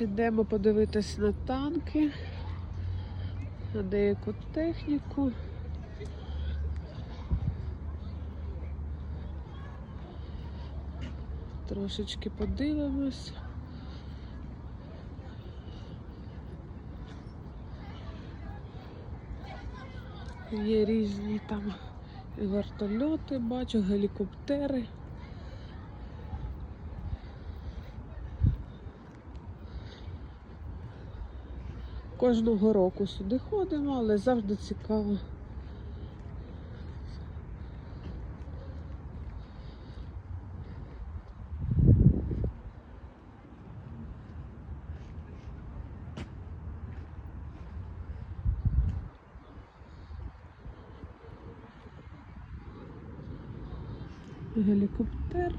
Йдемо подивитись на танки, на деяку техніку. Трошечки подивимось. Є різні там вертольоти, бачу, гелікоптери. Кожного року сюди ходимо, але завжди цікаво. Гелікоптер.